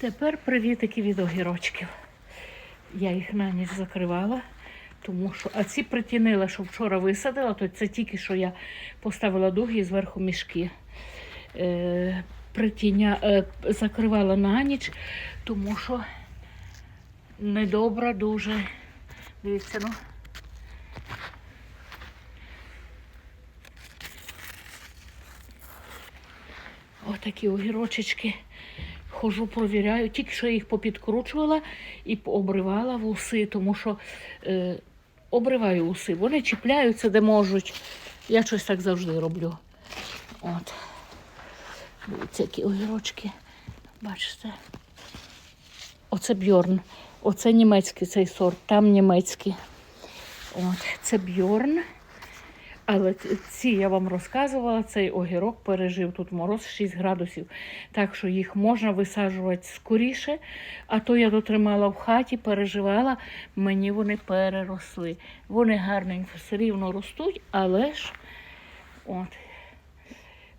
Тепер привітики від огірочків. Я їх на ніч закривала, тому що. А ці притінила, що вчора висадила, то це тільки що я поставила дуги і зверху мішки. Е, притіня, е, закривала на ніч, тому що недобра дуже. Дивіться, ну. Отакі огірочечки. Хожу, провіряю. Тільки що я їх попідкручувала і обривала вуси, тому що е, обриваю уси. Вони чіпляються де можуть. Я щось так завжди роблю. От. Дивіться, які огірочки. Бачите? Оце бьорн. Оце німецький цей сорт, там німецький. От, це бьорн. Але ці я вам розказувала, цей огірок пережив тут мороз 6 градусів. Так що їх можна висаджувати скоріше. А то я дотримала в хаті, переживала, мені вони переросли. Вони гарненько все рівно ростуть, але ж от.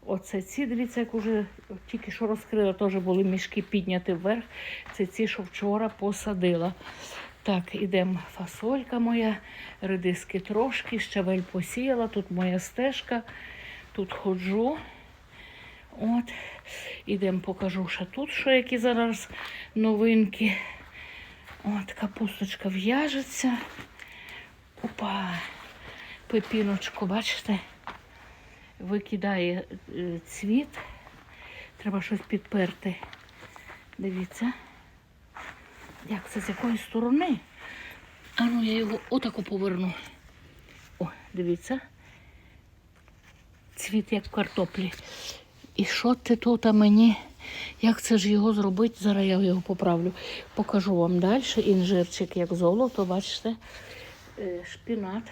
Оце ці, дивіться, як уже тільки що розкрила, теж були мішки підняті вверх. Це ці, що вчора посадила. Так, ідемо фасолька моя, редиски трошки, щавель посіяла, тут моя стежка, тут ходжу. От, ідемо покажу ще тут, що які зараз новинки. От, капусточка в'яжеться. Опа, пепіночку, бачите, викидає е, цвіт. Треба щось підперти. Дивіться. Як це з якої сторони? А ну я його отако поверну. О, дивіться. Цвіт як картоплі. І що ти тут а мені? Як це ж його зробити? Зараз я його поправлю. Покажу вам далі. Інжирчик як золото, бачите, Е, шпінат.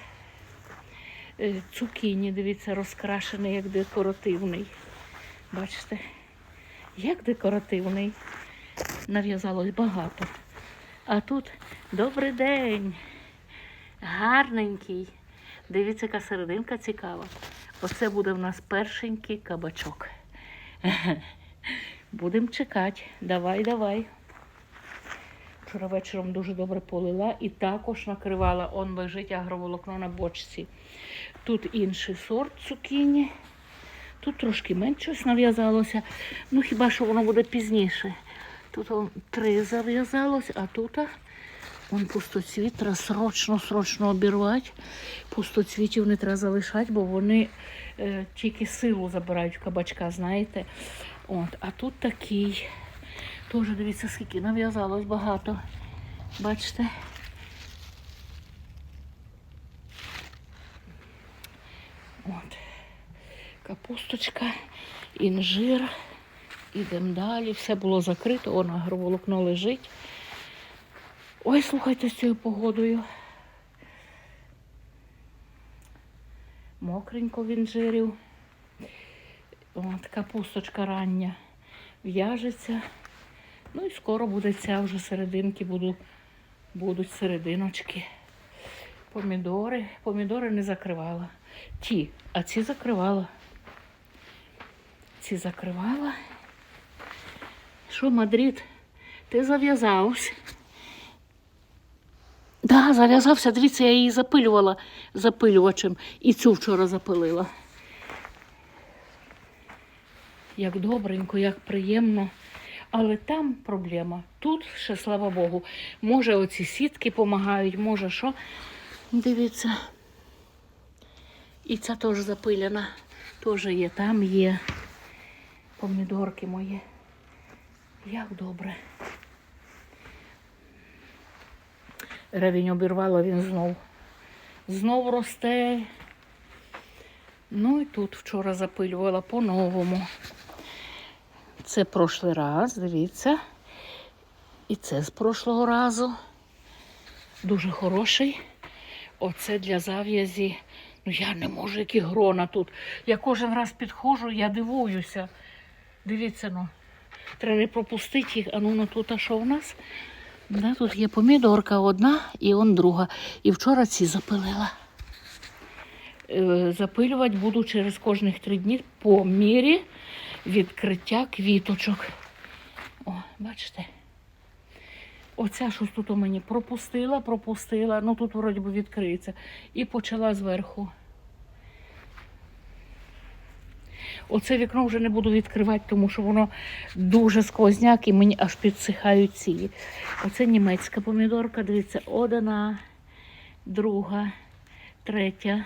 Е, Цукіні, дивіться, розкрашений як декоративний. Бачите? Як декоративний. Нав'язалось багато. А тут добрий день. Гарненький. Дивіться, яка серединка цікава. Оце буде в нас першенький кабачок. Будемо чекати. Давай, давай. Вчора вечором дуже добре полила і також накривала. Он лежить агроволокно на бочці. Тут інший сорт цукіні. Тут трошки менше щось нав'язалося. Ну хіба що воно буде пізніше. Тут он три зав'язалось, а тут он пустоцвіт треба срочно, срочно обірвати. Пустоцвітів не треба залишати, бо вони е, тільки силу забирають в кабачка, знаєте. От, а тут такий. Теж дивіться, скільки нав'язалось багато. Бачите? От. Капусточка, інжир. Ідемо далі. Все було закрито, воно агроволокно лежить. Ой, слухайте з цією погодою. Мокренько в інжирів. От, капусточка рання в'яжеться. Ну і скоро буде ця вже серединки, буду, будуть серединочки. Помідори. Помідори не закривала. Ті, а ці закривала. Ці закривала. Що, Мадрид, ти зав'язався? Да, зав'язався. Дивіться, я її запилювала запилювачем. І цю вчора запилила. Як добренько, як приємно. Але там проблема. Тут ще, слава Богу, може оці сітки допомагають, може що. Дивіться. І ця теж запилена. Теж є, там є помідорки мої. Як добре. Ревінь обірвало, він знов. Знов росте. Ну і тут вчора запилювала по-новому. Це прошлий раз, дивіться. І це з прошлого разу. Дуже хороший. Оце для зав'язі. Ну я не можу, які грона тут. Я кожен раз підходжу, я дивуюся. Дивіться, ну. Треба не пропустити їх. А ну, ну тут, а що в нас? Да, тут є помідорка одна і он друга. І вчора ці запилила. Е, Запилювати буду через кожних три дні по мірі відкриття квіточок. О, бачите? Оця щось тут у мені пропустила, пропустила, ну тут вроді би відкриється. І почала зверху. Оце вікно вже не буду відкривати, тому що воно дуже сквозняк і мені аж підсихають ці. Оце німецька помідорка, дивіться, одна, друга, третя.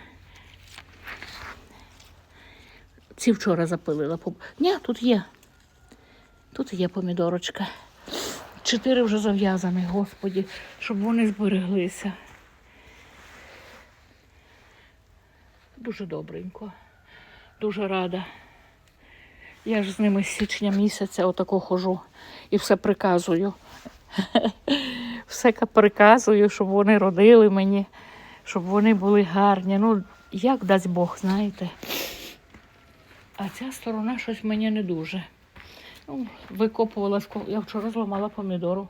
Ці вчора запилила. Ні, тут є. Тут є помідорочка. Чотири вже зав'язані, господі, щоб вони збереглися. Дуже добренько. Дуже рада. Я ж з ними з січня місяця отако хожу і все приказую. Все приказую, щоб вони родили мені, щоб вони були гарні. Ну, як дасть Бог, знаєте. А ця сторона щось мені не дуже. Ну, викопувала, я вчора зламала помідору.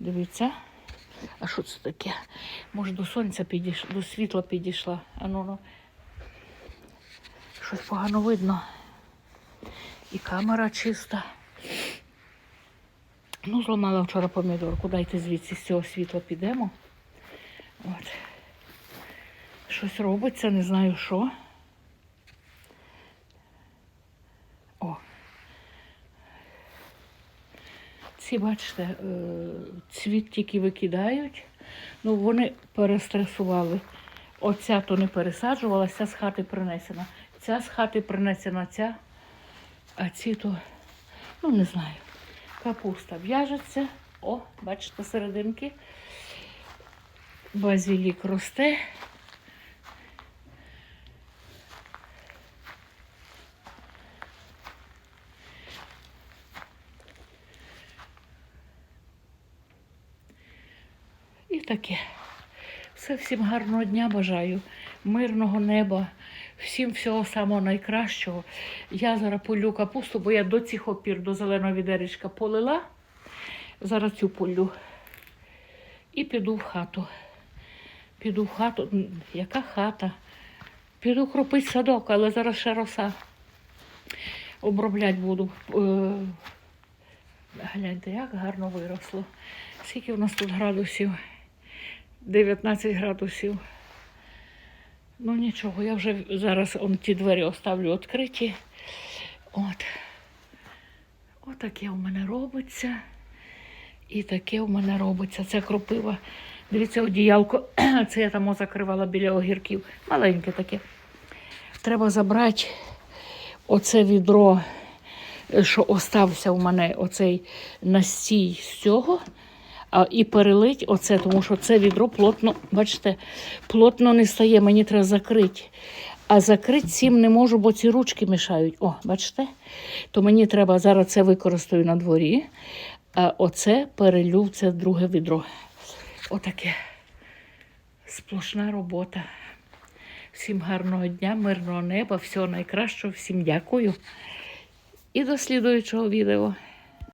Дивіться. А що це таке? Може до сонця підійшла, до світла підійшла. А ну, ну. Щось погано видно. І камера чиста. Ну, зламала вчора помідорку. Дайте звідси з цього світла підемо. От. Щось робиться, не знаю що. О. Ці, бачите, е, цвіт тільки викидають. Ну, вони перестресували. Оця то не пересаджувала, ця з хати принесена. Ця з хати принесена, ця, а ці то, ну не знаю. Капуста в'яжеться. О, бачите, серединки. Базилік росте. І таке. Все всім гарного дня бажаю, мирного неба, всім всього самого найкращого. Я зараз полю капусту, бо я до цих опір, до зеленого відеречка полила. Зараз цю полю. І піду в хату. Піду в хату. Яка хата? Піду кропити садок, але зараз ще роса. Оброблять буду. Е, Гляньте, як гарно виросло. Скільки в нас тут градусів? 19 градусів. Ну нічого, я вже зараз он ті двері оставлю відкриті. От. Отаке у мене робиться. І таке у мене робиться. Це кропива. Дивіться, одіялко. Це я там закривала біля огірків. Маленьке таке. Треба забрати оце відро, що остався у мене оцей настій з цього. А, і перелить оце, тому що це відро плотно, бачите, плотно не стає, мені треба закрити. А закрити цим не можу, бо ці ручки мішають. О, бачите? То мені треба зараз це використаю на дворі, а оце перелю в це друге відро. Отаке. Сплошна робота. Всім гарного дня, мирного неба, всього найкращого, всім дякую. І до слідуючого відео.